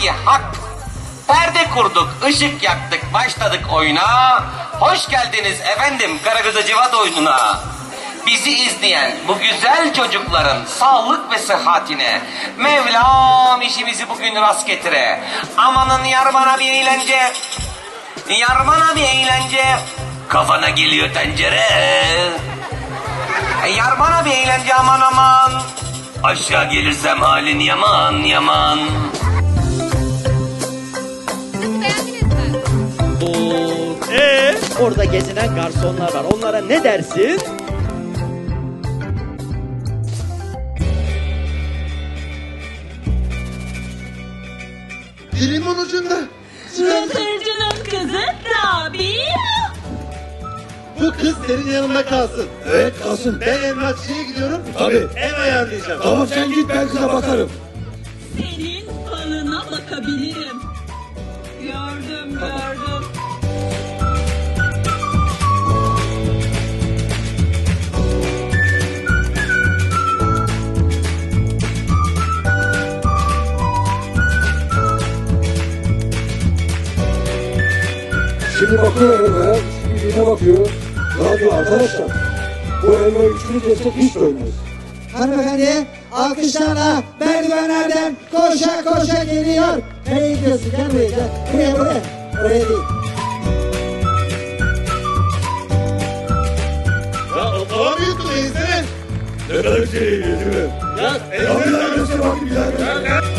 ki hak. Perde kurduk, ışık yaktık, başladık oyuna. Hoş geldiniz efendim Karagöz Civat oyununa. Bizi izleyen bu güzel çocukların sağlık ve sıhhatine Mevlam işimizi bugün rast getire. Amanın yar bana bir eğlence. Yar bana bir eğlence. Kafana geliyor tencere. E, Yar bana bir eğlence aman aman. Aşağı gelirsem halin yaman yaman. Orada gezinen garsonlar var. Onlara ne dersin? Dilimin ucunda. Mısırcının kızı Rabia. Bu kız senin yanında kalsın. Evet kalsın. Ben emlakçıya gidiyorum. Tabii. Ev ayarlayacağım. Tamam sen git ben kıza bakarım. Senin falına bakabilirim. Gördüm gördüm. Şimdi bakıyor elmaya, şimdi birine bakıyor. Ya diyor arkadaşlar, bu elma üçünü kessek hiç doymaz. Hanımefendi alkışlarla merdivenlerden koşa koşa geliyor. Nereye gidiyorsun? Gel buraya gel. Buraya buraya. Oraya değil. Ya o büyüttü neyse. Ne kadar güzel eğleniyor değil mi? Ya Ya bir daha göster bakayım bir daha.